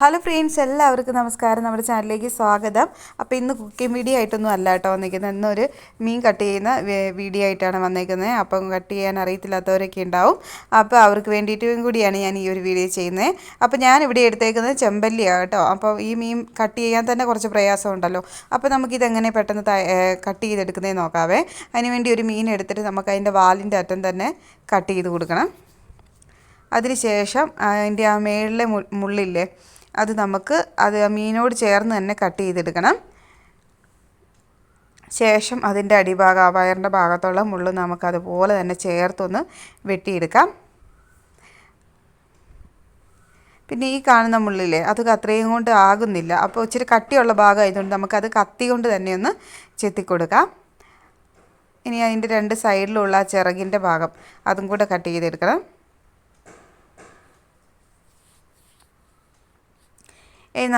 Hello friends എല്ലാവർക്കും നമസ്കാരം. നമ്മുടെ ചാനലിലേക്ക് സ്വാഗതം. അപ്പോൾ ഇന്ന് കുക്കിംഗ് വീഡിയോ ആയിട്ടൊന്നും അല്ല കേട്ടോ വന്നിരിക്കുന്നത്. ഇന്നൊരു മീൻ കട്ട് ചെയ്യുന്ന വീഡിയോ ആയിട്ടാണ് വന്നേക്കുന്നത് അപ്പം കട്ട് ചെയ്യാൻ അറിയത്തില്ലാത്തവരൊക്കെ ഉണ്ടാവും. അപ്പോൾ അവർക്ക് വേണ്ടിയിട്ടും കൂടിയാണ് ഞാൻ ഈ ഒരു വീഡിയോ ചെയ്യുന്നത്. അപ്പോൾ ഞാൻ ഇവിടെ എടുത്തേക്കുന്നത് ചെമ്പല്ലിയാണ് കേട്ടോ. അപ്പോൾ ഈ മീൻ കട്ട് ചെയ്യാൻ തന്നെ കുറച്ച് പ്രയാസം പ്രയാസമുണ്ടല്ലോ അപ്പോൾ നമുക്കിതെങ്ങനെ പെട്ടെന്ന് കട്ട് ചെയ്തെടുക്കുന്നതെന്ന് നോക്കാവേ. അതിനുവേണ്ടി ഒരു മീൻ എടുത്തിട്ട് നമുക്ക് അതിന്റെ വാലിന്റെ അറ്റം തന്നെ കട്ട് ചെയ്ത് കൊടുക്കണം. അതിനുശേഷം അതിന്റെ ആ മേളിലെ മുള്ളില്ലേ അത് നമുക്ക് അത് മീനോട് ചേർന്ന് തന്നെ കട്ട് ചെയ്തെടുക്കണം. ശേഷം അതിന്റെ അടിഭാഗം ആ വയറിന്റെ ഭാഗത്തുള്ള മുള്ള് നമുക്കതുപോലെ തന്നെ ചേർത്തൊന്ന് വെട്ടിയെടുക്കാം. പിന്നെ ഈ കാണുന്ന മുള്ളില്ലേ അത് അത്രയും കൊണ്ട് ആകുന്നില്ല. അപ്പോൾ ഇച്ചിരി കട്ടിയുള്ള ഭാഗം ആയതുകൊണ്ട് നമുക്കത് കത്തി കൊണ്ട് തന്നെ ഒന്ന് ചെത്തിക്കൊടുക്കാം. ഇനി അതിന്റെ രണ്ട് സൈഡിലുള്ള ചിറകിന്റെ ഭാഗം അതും കൂടെ കട്ട് ചെയ്തെടുക്കണം.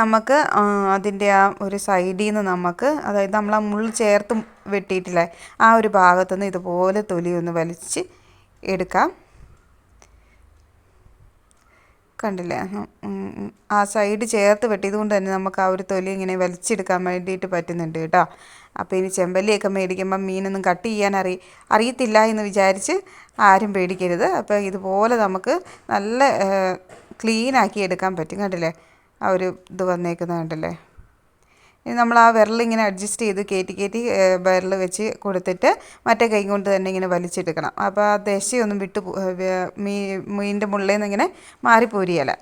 നമുക്ക് അതിന്റെ ആ ഒരു സൈഡിൽ നിന്ന് നമുക്ക് അതായത് നമ്മൾ ആ മുൾ ചേർത്ത് വെട്ടിയിട്ടില്ലേ ആ ഒരു ഭാഗത്തു നിന്ന് ഇതുപോലെ തൊലി ഒന്ന് വലിച്ച് എടുക്കാം. കണ്ടില്ലേ? ആ സൈഡ് ചേർത്ത് വെട്ടിയത് കൊണ്ട് തന്നെ നമുക്ക് ആ ഒരു തൊലി ഇങ്ങനെ വലിച്ചെടുക്കാൻ വേണ്ടിയിട്ട് പറ്റുന്നുണ്ട് കേട്ടോ. അപ്പോൾ ഇനി ചെമ്പല്ലിയൊക്കെ മേടിക്കുമ്പോൾ മീനൊന്നും കട്ട് ചെയ്യാൻ അറി അറിയത്തില്ല എന്ന് വിചാരിച്ച് ആരും പേടിക്കരുത്. അപ്പോൾ ഇതുപോലെ നമുക്ക് നല്ല ക്ലീനാക്കി എടുക്കാൻ പറ്റും. കണ്ടില്ലേ? ആ ഒരു ഇത് വന്നേക്കുന്നത് കണ്ടല്ലേ ഇനി നമ്മൾ ആ വിരലിങ്ങനെ അഡ്ജസ്റ്റ് ചെയ്ത് കയറ്റി കയറ്റി വിരൽ വെച്ച് കൊടുത്തിട്ട് മറ്റേ കൈ കൊണ്ട് തന്നെ ഇങ്ങനെ വലിച്ചെടുക്കണം. അപ്പോൾ ആ ദശയൊന്നും വിട്ട് മീ മീനിന്റെ മുള്ളിൽ നിന്ന് ഇങ്ങനെ മാറിപ്പോരിയല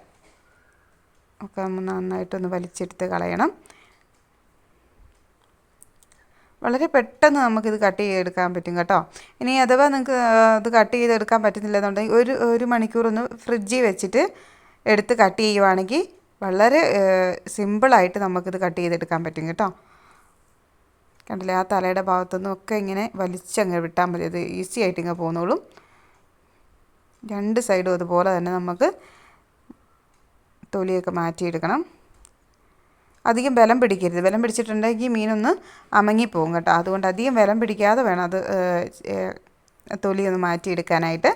ഒക്കെ നന്നായിട്ടൊന്ന് വലിച്ചെടുത്ത് കളയണം. വളരെ പെട്ടെന്ന് നമുക്കിത് കട്ട് ചെയ്തെടുക്കാൻ പറ്റും കേട്ടോ. ഇനി അഥവാ നിങ്ങൾക്ക് ഇത് കട്ട് ചെയ്തെടുക്കാൻ പറ്റുന്നില്ലെന്നുണ്ടെങ്കിൽ ഒരു ഒരു മണിക്കൂറൊന്ന് ഫ്രിഡ്ജിൽ വെച്ചിട്ട് എടുത്ത് കട്ട് ചെയ്യുവാണെങ്കിൽ വളരെ സിമ്പിളായിട്ട് നമുക്കിത് കട്ട് ചെയ്തെടുക്കാൻ പറ്റും കേട്ടോ. കണ്ടില്ലേ ആ തലയുടെ ഭാഗത്തുനിന്നും ഒക്കെ ഇങ്ങനെ വലിച്ചങ്ങ് വിട്ടാൽ മതി. അത് ഈസി ആയിട്ട് ഇങ്ങനെ പോന്നോളും. രണ്ട് സൈഡും അതുപോലെ തന്നെ നമുക്ക് തൊലിയൊക്കെ മാറ്റിയെടുക്കണം. അധികം ബലം പിടിക്കരുത്. ബലം പിടിച്ചിട്ടുണ്ടെങ്കിൽ മീനൊന്ന് അമങ്ങിപ്പോകും കേട്ടോ. അതുകൊണ്ട് അധികം ബലം പിടിക്കാതെ വേണം അത് തൊലിയൊന്ന് മാറ്റിയെടുക്കാനായിട്ട്.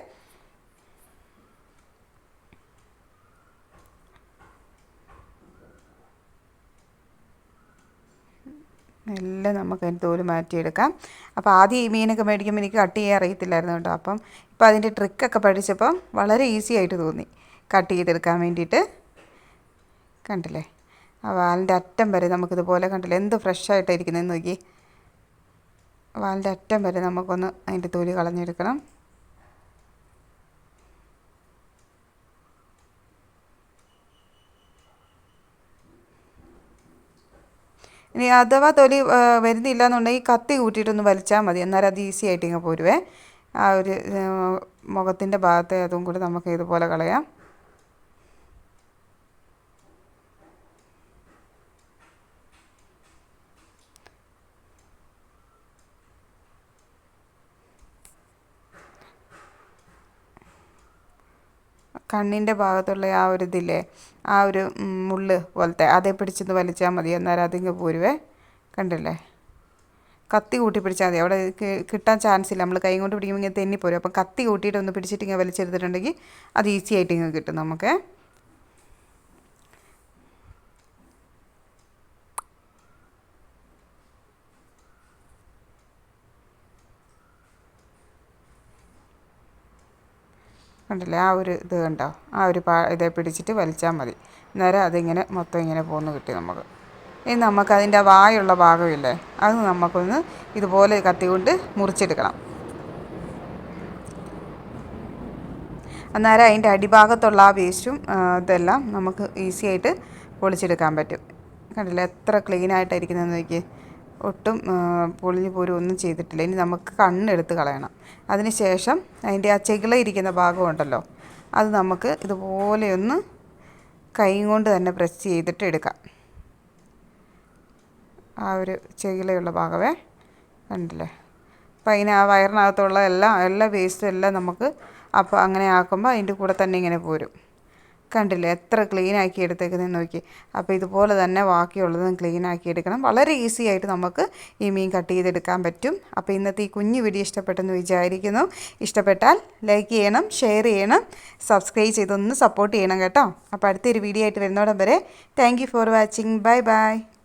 എല്ലാം നമുക്ക് അതിന്റെ തോൽ മാറ്റിയെടുക്കാം. അപ്പോൾ ആദ്യം ഈ മീനൊക്കെ മേടിക്കുമ്പോൾ എനിക്ക് കട്ട് ചെയ്യാൻ അറിയത്തില്ലായിരുന്നു കേട്ടോ. അപ്പം ഇപ്പോൾ അതിന്റെ ട്രിക്കൊക്കെ പഠിച്ചപ്പം വളരെ ഈസി ആയിട്ട് തോന്നി. കട്ട് ചെയ്തെടുക്കാൻ വേണ്ടിയിട്ട്. കണ്ടില്ലേ? ആ വാലിന്റെ അറ്റം വരെ നമുക്കിതുപോലെ കണ്ടില്ലേ? എന്ത് ഫ്രഷ് ആയിട്ടായിരിക്കുന്നതെന്ന് നോക്കി വാലിന്റെ അറ്റം വരെ നമുക്കൊന്ന് അതിന്റെ തൊലി കളഞ്ഞെടുക്കണം. ഇനി അഥവാ തൊലി വരുന്നില്ല എന്നുണ്ടെങ്കിൽ കത്തി കൂട്ടിയിട്ടൊന്ന് വലിച്ചാൽ മതി. എന്നാലും അത് ഈസി ആയിട്ട് ഇങ്ങനെ പോരുവേ. ആ ഒരു മുഖത്തിന്റെ ഭാഗത്തെ അതും കൂടി നമുക്ക് ഇതുപോലെ കളയാം. കണ്ണിന്റെ ഭാഗത്തുള്ള ആ ഒരു ഇതില്ലേ ആ ഒരു മുള്ള് പോലത്തെ അതേ പിടിച്ചൊന്ന് വലിച്ചാൽ മതി. അന്നേരം അതിങ്ങ് പോരുവേ. കണ്ടില്ലേ? കത്തി കൂട്ടി പിടിച്ചാൽ മതി. അവിടെ കിട്ടാൻ ചാൻസ് ഇല്ല. നമ്മൾ കൈ കൊണ്ട് പിടിക്കുമ്പോൾ ഇങ്ങനെ തെന്നിപ്പോരും അപ്പം കത്തി കൂട്ടിയിട്ട് ഒന്ന് പിടിച്ചിട്ട് ഇങ്ങനെ വലിച്ചെടുത്തിട്ടുണ്ടെങ്കിൽ അത് ഈസി ആയിട്ട് ഇങ്ങനെ കിട്ടും നമുക്ക്. കണ്ടില്ലേ? ആ ഒരു ഇത് കണ്ടോ? ആ ഒരു പാ ഇതേ പിടിച്ചിട്ട് വലിച്ചാൽ മതി. അന്നേരം അതിങ്ങനെ മൊത്തം ഇങ്ങനെ പോന്ന് കിട്ടി നമുക്ക്. ഇനി നമുക്ക് അതിന്റെ വായുള്ള ഭാഗമില്ലേ? അത് നമുക്കൊന്ന് ഇതുപോലെ കത്തി കൊണ്ട് മുറിച്ചെടുക്കണം. അന്നേരം അതിന്റെ അടിഭാഗത്തുള്ള ആ വേസ്റ്റും ഇതെല്ലാം നമുക്ക് ഈസി ആയിട്ട് പൊളിച്ചെടുക്കാൻ പറ്റും. കണ്ടില്ലേ? എത്ര ക്ലീൻ ആയിട്ടായിരിക്കുന്നതെന്ന് നോക്കിയേ. ഒട്ടും പൊളിഞ്ഞു പോരും ഒന്നും ചെയ്തിട്ടില്ല. ഇനി നമുക്ക് കണ്ണെടുത്ത് കളയണം. അതിന് ശേഷം അതിന്റെ ആ ചെകിള ഇരിക്കുന്ന ഭാഗമുണ്ടല്ലോ അത് നമുക്ക് ഇതുപോലെ ഒന്ന് കൈ കൊണ്ട് തന്നെ പ്രസ് ചെയ്തിട്ട് എടുക്കാം. ആ ഒരു ചെകിളയുള്ള ഭാഗമേ കണ്ടില്ലേ? അപ്പം അതിന് ആ വയറിനകത്തുള്ള എല്ലാ എല്ലാ വേസ്റ്റും എല്ലാം നമുക്ക് അപ്പോൾ അങ്ങനെ ആക്കുമ്പോൾ അതിന്റെ കൂടെ തന്നെ ഇങ്ങനെ പോരും. കണ്ടില്ലേ? എത്ര ക്ലീൻ ആക്കി എടുത്തേക്കുന്നതെന്ന് നോക്കി. അപ്പോൾ ഇതുപോലെ തന്നെ ബാക്കിയുള്ളതും ക്ലീൻ ആക്കി എടുക്കണം. വളരെ ഈസി ആയിട്ട് നമുക്ക് ഈ മീൻ കട്ട് ചെയ്തെടുക്കാൻ പറ്റും. അപ്പോൾ ഇന്നത്തെ ഈ കുഞ്ഞു വീഡിയോ ഇഷ്ടപ്പെട്ടെന്ന് വിചാരിക്കുന്നു. ഇഷ്ടപ്പെട്ടാൽ ലൈക്ക് ചെയ്യണം ഷെയർ ചെയ്യണം സബ്സ്ക്രൈബ് ചെയ്തൊന്ന് സപ്പോർട്ട് ചെയ്യണം കേട്ടോ. അപ്പോൾ അടുത്തൊരു വീഡിയോ ആയിട്ട് വരുന്നോടം വരെ thank for watching bye bye